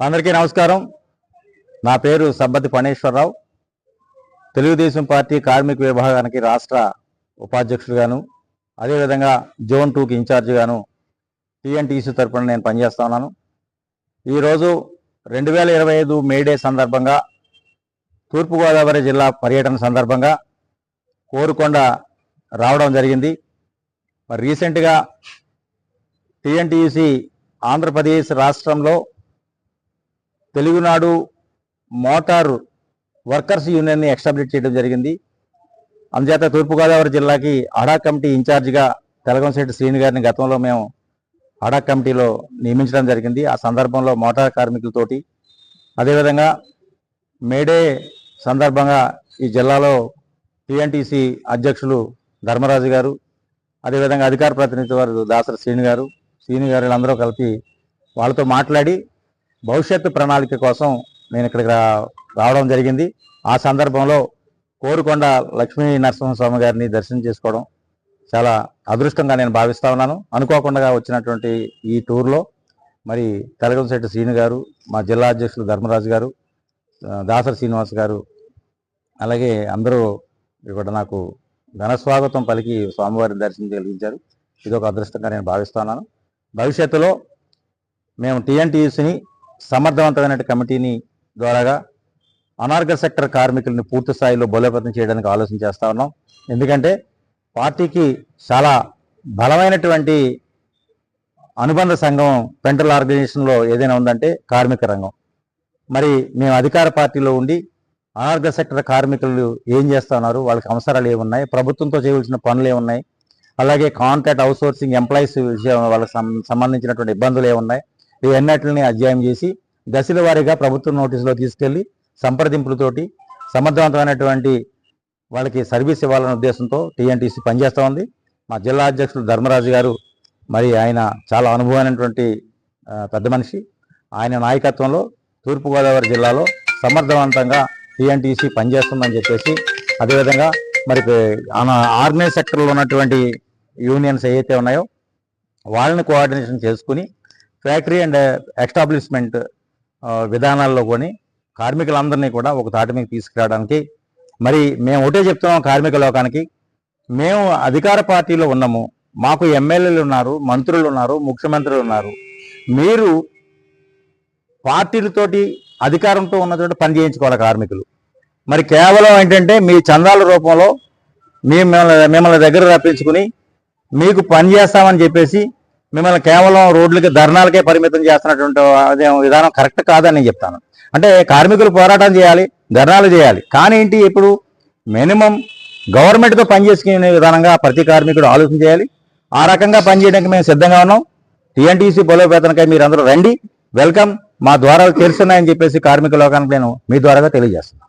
అందరికీ నమస్కారం. నా పేరు సబ్బతి పణేశ్వరరావు తెలుగుదేశం పార్టీ కార్మిక విభాగానికి రాష్ట్ర ఉపాధ్యక్షుడిగాను అదేవిధంగా జోన్ టూకి ఇన్ఛార్జిగాను టీఎన్టీసీ తరఫున నేను పనిచేస్తా ఉన్నాను. ఈరోజు రెండు వేల ఇరవై ఐదు మేడే సందర్భంగా తూర్పుగోదావరి జిల్లా పర్యటన సందర్భంగా కోరుకొండ రావడం జరిగింది. మరి రీసెంట్గా టీఎన్టీసీ ఆంధ్రప్రదేశ్ రాష్ట్రంలో తెలుగునాడు మోటార్ వర్కర్స్ యూనియన్ని ఎస్టాబ్లిష్ చేయడం జరిగింది. అందుచేత తూర్పుగోదావరి జిల్లాకి అడా కమిటీ ఇన్ఛార్జిగా తెలగంశెట్టి శ్రీని గారిని గతంలో మేము అడా కమిటీలో నియమించడం జరిగింది. ఆ సందర్భంలో మోటార్ కార్మికులతోటి అదేవిధంగా మేడే సందర్భంగా ఈ జిల్లాలో టిఎన్టీసీ అధ్యక్షులు ధర్మరాజు గారు అదేవిధంగా అధికార ప్రతినిధి వారు దాసరి శ్రీని గారు శ్రీని గారు వీళ్ళందరూ కలిపి వాళ్ళతో మాట్లాడి భవిష్యత్తు ప్రణాళిక కోసం నేను ఇక్కడికి రా- రావడం జరిగింది. ఆ సందర్భంలో కోరుకొండ లక్ష్మీ నరసింహస్వామి గారిని దర్శనం చేసుకోవడం చాలా అదృష్టంగా నేను భావిస్తా ఉన్నాను. అనుకోకుండా వచ్చినటువంటి ఈ టూర్లో మరి తెలగంశెట్టి శ్రీను గారు మా జిల్లా అధ్యక్షులు ధర్మరాజు గారు దాసరి శ్రీనివాస్ గారు అలాగే అందరూ ఇక్కడ నాకు ఘనస్వాగతం పలికి స్వామివారిని దర్శనం కలిగించారు. ఇది ఒక అదృష్టంగా నేను భావిస్తున్నాను భవిష్యత్తులో మేము టీఎన్టీయూసీని సమర్థవంతమైన కమిటీని ద్వారాగా అనార్గ సెక్టర్ కార్మికుల్ని పూర్తి స్థాయిలో బలోపేతం చేయడానికి ఆలోచన చేస్తా ఉన్నాం. ఎందుకంటే పార్టీకి చాలా బలమైనటువంటి అనుబంధ సంఘం పెంటల్ ఆర్గనైజేషన్లో ఏదైనా ఉందంటే కార్మిక రంగం. మరి మేము అధికార పార్టీలో ఉండి అనార్గ సెక్టర్ కార్మికులు ఏం చేస్తున్నారు వాళ్ళకి అవసరాలు ఏమున్నాయి? ప్రభుత్వంతో చేయవలసిన పనులు ఏమున్నాయి? అలాగే కాంట్రాక్ట్ అవుట్సోర్సింగ్ ఎంప్లాయీస్ విషయం వాళ్ళకి సంబంధించినటువంటి ఇబ్బందులు ఏమున్నాయి? ఇవన్నిటిని అధ్యయనం చేసి దశల వారీగా ప్రభుత్వ నోటీసులో తీసుకెళ్ళి సంప్రదింపులతోటి సమర్థవంతమైనటువంటి వాళ్ళకి సర్వీస్ ఇవ్వాలనే ఉద్దేశంతో టీఎన్టీసీ పనిచేస్తూ ఉంది. మా జిల్లా అధ్యక్షుడు ధర్మరాజు గారు మరి ఆయన చాలా అనుభవమైనటువంటి పెద్ద మనిషి. ఆయన నాయకత్వంలో తూర్పుగోదావరి జిల్లాలో సమర్థవంతంగా టీఎన్టీసీ పనిచేస్తుందని చెప్పేసి అదేవిధంగా మరి ఆర్మీ సెక్టర్లో ఉన్నటువంటి యూనియన్స్ ఏవైతే ఉన్నాయో వాళ్ళని కోఆర్డినేషన్ చేసుకుని ఫ్యాక్టరీ అండ్ ఎస్టాబ్లిష్మెంట్ విధానాల్లో కొని కార్మికులందరినీ కూడా ఒక తాటి మీద తీసుకురావడానికి మరి మేము ఒకటే చెప్తున్నాం కార్మిక లోకానికి మేము అధికార పార్టీలో ఉన్నాము మాకు ఎమ్మెల్యేలు ఉన్నారు మంత్రులు ఉన్నారు ముఖ్యమంత్రులు ఉన్నారు మీరు పార్టీలతోటి అధికారంతో ఉన్నటువంటి పని చేయించుకోవాలి కార్మికులు. మరి కేవలం ఏంటంటే మీ చందాల రూపంలో మిమ్మల్ని మిమ్మల్ని దగ్గర రప్పించుకుని మీకు పని చేస్తామని చెప్పేసి మిమ్మల్ని కేవలం రోడ్లకి ధర్నాలకే పరిమితం చేస్తున్నటువంటి అదే విధానం కరెక్ట్ కాదని నేను చెప్తాను. అంటే కార్మికులు పోరాటం చేయాలి ధర్నాలు చేయాలి. కానీ ఏంటి ఇప్పుడు మినిమం గవర్నమెంట్తో పనిచేసుకునే విధానంగా ప్రతి కార్మికుడు ఆలోచన చేయాలి. ఆ రకంగా పనిచేయడానికి మేము సిద్ధంగా ఉన్నాం. టీఎన్టీసీ బలోపేతనకై మీరు అందరూ రండి. వెల్కమ్. మా ద్వారాలు తెలుస్తున్నాయని చెప్పేసి కార్మిక లోకానికి నేను మీ ద్వారాగా తెలియజేస్తున్నాను.